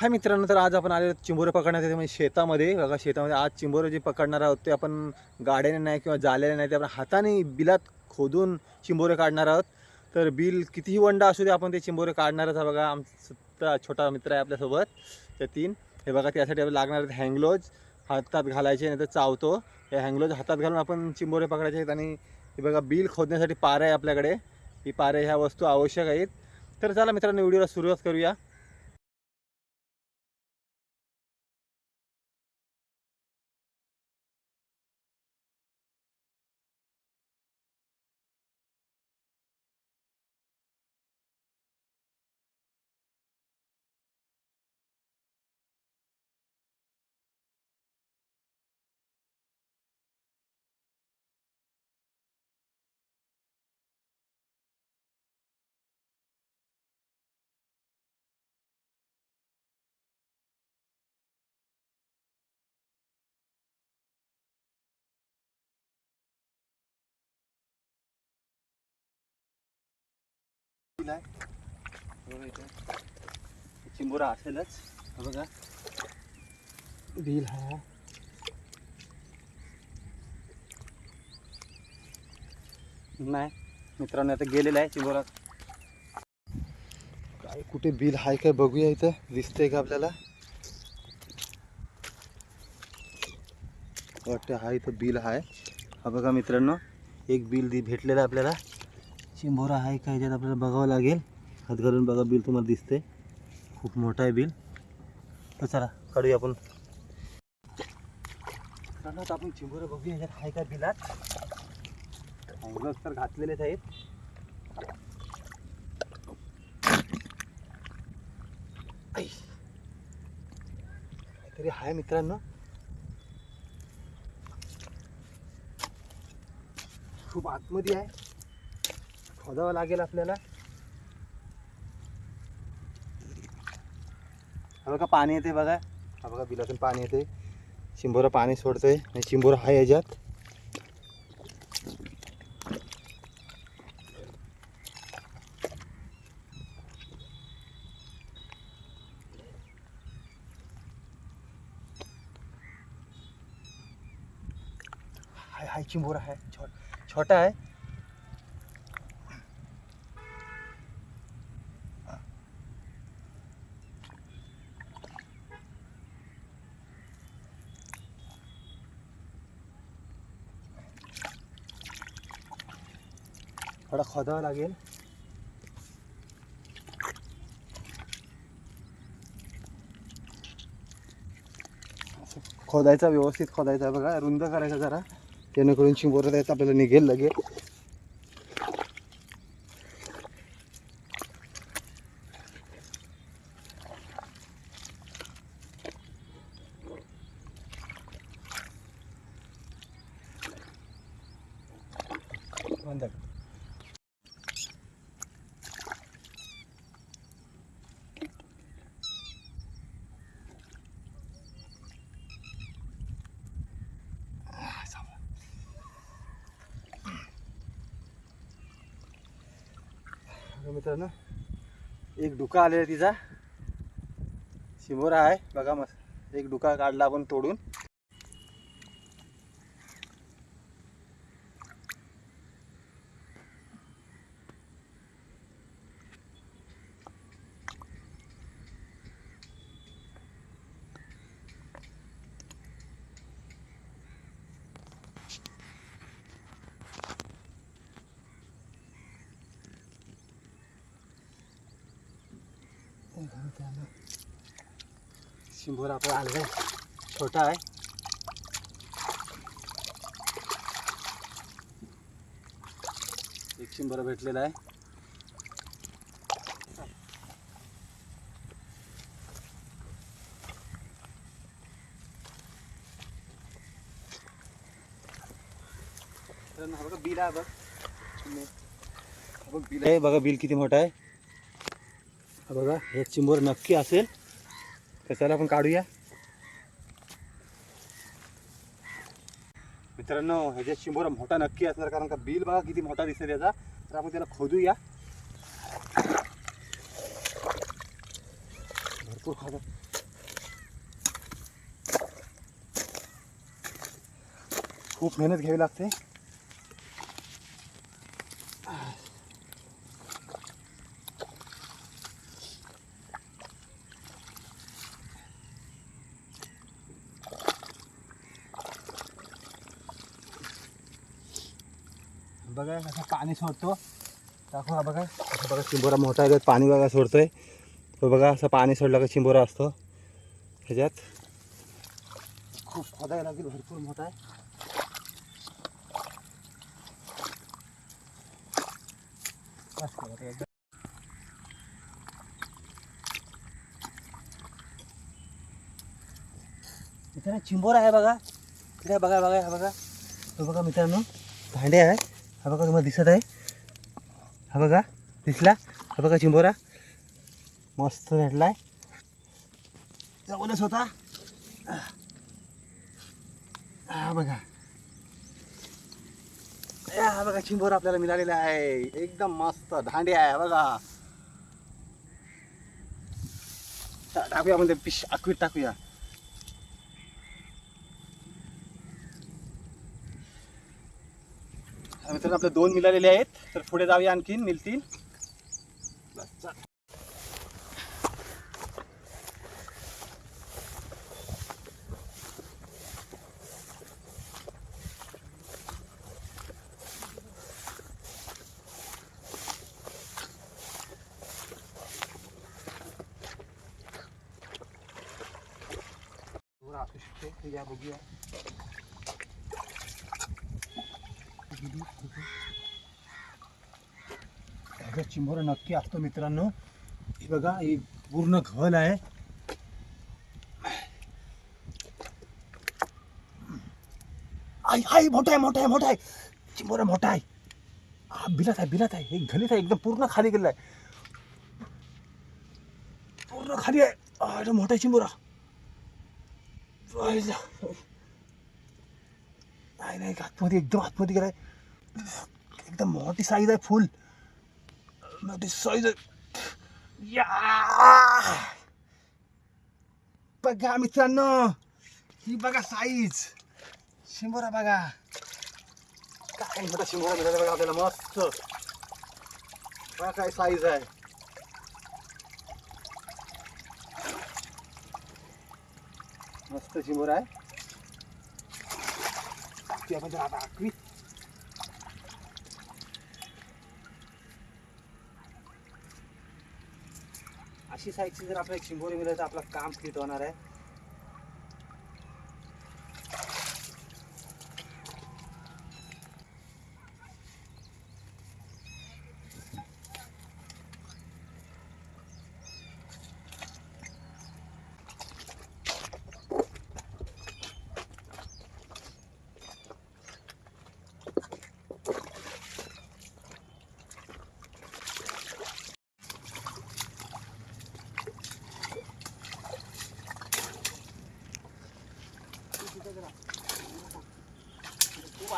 हाय मित्रांनो तर आज आपण आलेलो चिंबोरे पकडण्यासाठी. म्हणजे शेतामध्ये बघा शेतामध्ये. आज चिंबोरे जे पकडणार आहोत ते आपण गाड्याने नाही किंवा जाल्याने नाही ते आपण हाताने बिलात खोदून चिंबोरे काढणार आहोत. तर बिल कितीही वंडा असू दे आपण ते चिंबोरे काढणारच आहे बघा आमचा छोटा मित्र आहे आपल्यासोबत त्या तीन. हे बघा त्यासाठी आपल्याला लागणार आहेत हँगलोज हातात घालायचे नाही तर चावतो. हे हँगलोज हातात घालून आपण चिंबोरे पकडायचे आहेत आणि हे बघा बिल खोदण्यासाठी पारा आहे आपल्याकडे. ही पारे ह्या वस्तू आवश्यक आहेत. तर चला मित्रांनो व्हिडिओला सुरुवात करूया. चिंबोरा असेलच. बघा. बिल हा. नाही. मित्रांनो आता गेलेला आहे चिंबोरा काय कुठे बिल आहे काय बघूया इथं. दिसतंय का आपल्याला? वाटतं हा इथं बिल आहे हा बघा मित्रांनो एक बिल दि भेटलेलं आहे आपल्याला. चिंबोरा आहे का ह्याच्यात आपल्याला बघावं लागेल. हात घालून बघा बिल तुम्हाला दिसते खूप मोठा आहे बिल. तर चला काढूया आपण. आता आपण चिंबोरा बघूया ह्याच्यात आहे का बिलात. तर घातलेलेच आहेत. तरी काहीतरी आहे मित्रांनो. खूप आतमध्ये आहे. खोदावं लागेल आपल्याला. बघा पाणी येते बघा. हा बघा बिलातून पाणी येते शिंबोरा पाणी सोडतंय. आणि शिंबोरा आहे याच्यात. हाय हाय चिंबोरा आहे. छोटा आहे. खोदावं लागेल. खोदायचा व्यवस्थित खोदायचा बघा. रुंद करायचा जरा. जेणेकरून चिंबोरं त्याचं आपल्याला निघेल लगेच बंद कर. बघा मित्रांनो एक डुका आलेला तिचा. शिमोरा आहे बघा मस्त. एक डुका काढला आपण तोडून. शिंभोर आपला आलं आहे छोटा आहे. एक शिंभोरा भेटलेला आहे. बघा बिल आहे बघ. बघ बिल आहे बघा बिल किती मोठा आहे. बघा, हे चिंबोर नक्की आल तो चल अपन काढूया. मित्रांनो ह्याच्या चिंबोर मोटा नक्की कारण का बिल बघा किती मोठा दिसेल याचा. तर आपण त्याला भरपूर खोद खूब मेहनत घयावी लगते. बघा पाणी सोडतो. दाखवा हा बघा. असं बघा चिंबोरा मोठा आहे पाणी बघा सोडतोय. तो बघा असं पाणी सोडलं का चिंबोरा असतो. ह्याच्यात. खूप खोदायला लागेल भरपूर मोठा आहे. बस. मित्रांनो चिंबोरा आहे बघा. इकडे बघा बघा बघा. तो बघा मित्रांनो भांडे आहे. हा बघा तुम्हाला दिसत आहे. हा बघा दिसला? हा बघा चिंबोरा. मस्त भेटलाय. जवळच होता. हा बघा. ए, हा बघा चिंबोरा आपल्याला मिळालेला आहे. एकदम मस्त धांडे आहे बघा. टाकूया म्हणजे पिश आखवीत टाकूया. मित्रांनो आपले दोन मिळालेले आहेत. तर पुढे जाऊया आणखीन मिळतील या बघूया. ह्याचा चिंबोरा नक्की असतो मित्रांनो. हे बघा हे पूर्ण घल आहे. आई आई मोठा आहे मोठा आहे मोठा आहे. चिंबोरा मोठा आहे. हा बिलात आहे बिलात आहे. हे घलीत आहे एकदम पूर्ण खाली गेलेला आहे. पूर्ण खाली आहे. मोठा आहे चिंबोरा. नाही नाही आतमध्ये एकदम आतमध्ये गेलाय. एकदम मोठी साईज आहे फुल मोठी साईज आहे या बघा मित्रांनो ही बघा साईज शिंबोरा बघा काय मोठा शिंबोरा मिळाला बघा आपल्याला मस्त बघा काय साईज आहे मस्त शिंबोरा आहे ते आपण आता आखवी अशी साईजची जर आपल्याला चिंबोरी मिळाली तर आपलं काम फिट होणार आहे.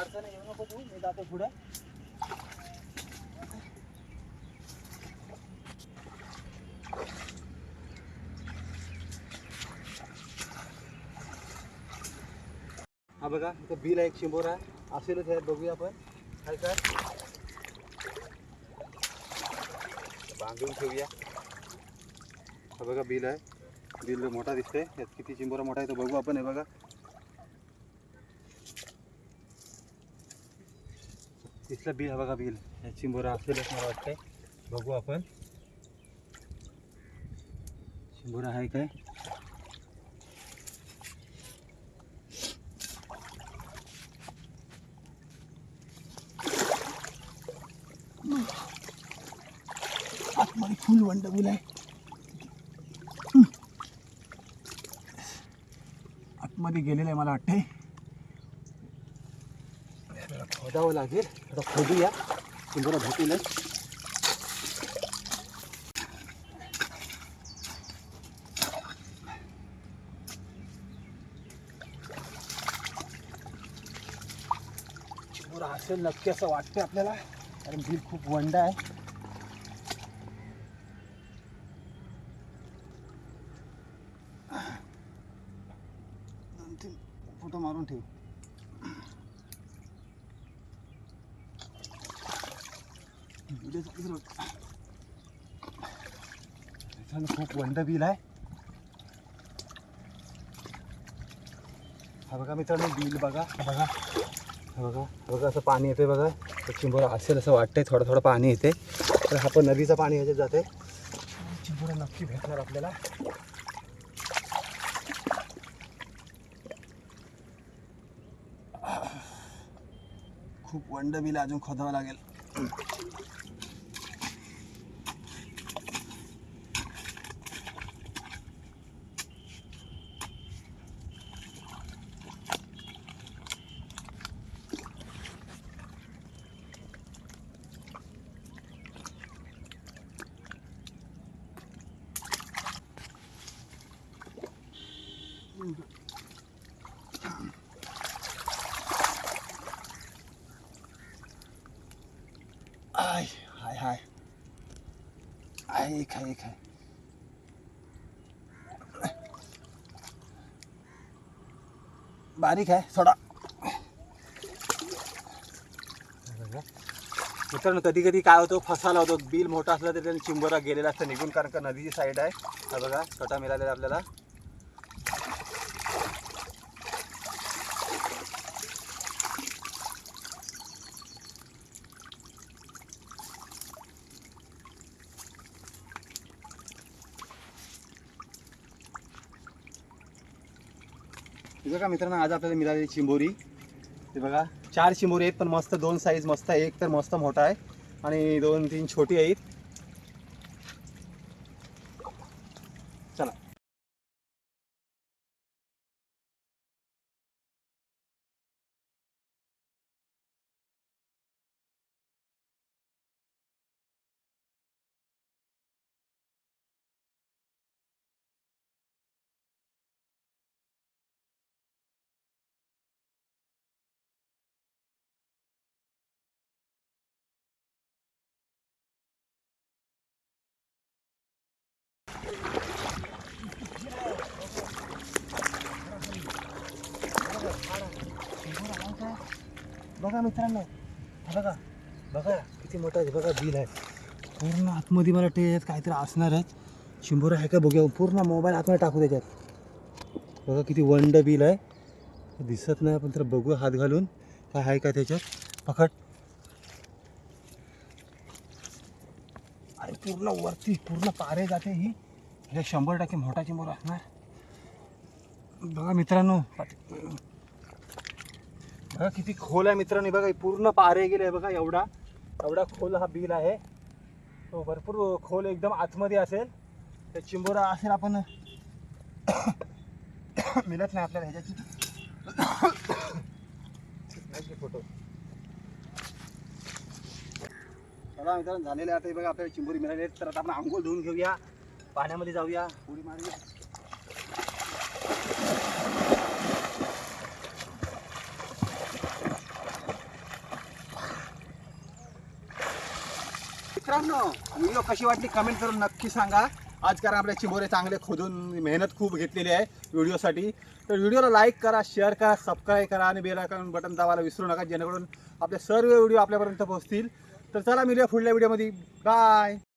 अडचण येऊ नको हा। बघा इथं बिल आहे एक शिंबोरा असेलच आहे बघूया आपण काय काय बांधून ठेवूया हा बघा बिल आहे बिल मोठा दिसतंय यात किती चिंबोरा मोठा आहे तो बघू आपण हे बघा दिसलं बिल बघा बिल. या चिंबोरा असेलच मला वाटतंय. बघू आपण. चिंबोरा आहे काय? आतमध्ये फुल वंडरफुल आहे. आतमध्ये गेलेलं आहे मला वाटतंय. खोदावं लागेल. आता खोदूया. तुम्हाला भेटेलच. चिंबोरा असेल नक्की असं वाटते आपल्याला. कारण भीड खूप वंड आहे. दोन तीन फोटो मारून ठेवू व्हिडिओ चालू करू. मित्रांनो खूप वंड बिल आहे. हा बघा मित्रांनो बिल बघा बघा. हा बघा हा बघा असं पाणी येते बघा. तर चिंबोरा असेल असं वाटतंय थोडं थोडं पाणी येते तर हा पण नदीचं पाणी ह्याच्यात जाते चिंबोरा नक्की भेटणार आपल्याला. खूप वंड बिल अजून खोदावं लागेल. आय हाय हाय आय एक आहे बारीक आहे थोडा मित्रांनो कधी कधी काय होतं फसाला होतो. बिल मोठा असला तरी त्याने चिंबोरा गेलेला असतं निघून कारण का नदीची साईड आहे. हा बघा छोटा मिळालेला आपल्याला. हे बघा मित्रांनो आज आपल्याला मिळालेली चिंबोरी. हे बघा चार चिंबोरी आहेत पण मस्त दोन साईज मस्त आहे एक तर मस्त मोठा आहे. आणि दोन तीन छोटी आहेत चला बघा मित्रांनो बघा बघा किती मोठा आहे बघा बिल आहे. पूर्ण आतमध्ये मला टेस्ट काहीतरी असणार आहे शिंबोरा आहे का बघूया पूर्ण मोबाईल आतमध्ये टाकू त्याच्यात. बघा किती वंड बिल आहे. दिसत नाही आपण तर बघू हात घालून काय आहे का त्याच्यात. पकड. आणि पूर्ण वरती पूर्ण पारे जाते ही. हे शंभर टक्के मोठा चिंबोरा असणार. बघा मित्रांनो बघा किती खोल आहे मित्रांनी. बघा पूर्ण पारे गेले बघा एवढा. एवढा खोल हा बिल आहे. तो भरपूर खोल एकदम आतमध्ये असेल. तर चिंबोरा असेल आपण. मिळत नाही आपल्याला ह्याच्याची फोटो. चला मित्रांनो झालेले आता. हे बघा आपल्याला चिंबोरी मिळाली आहेत. तर आता आपण आंघोळ धुवून घेऊया. पाण्यामध्ये जाऊया. उडी मारूया. मित्रांनो व्हिडिओ कशी वाटली कमेंट करून नक्की सांगा. आज कारण आपल्या चिंबोरे चांगले खोदून मेहनत खूप घेतलेली आहे व्हिडिओसाठी. तर व्हिडिओला लाईक करा शेअर करा सबस्क्राईब करा आणि बेल आयकॉन बटन दाबायला विसरू नका जेणेकरून आपले सर्व व्हिडिओ आपल्यापर्यंत पोहोचतील. तर चला मिळूया पुढल्या व्हिडिओमध्ये बाय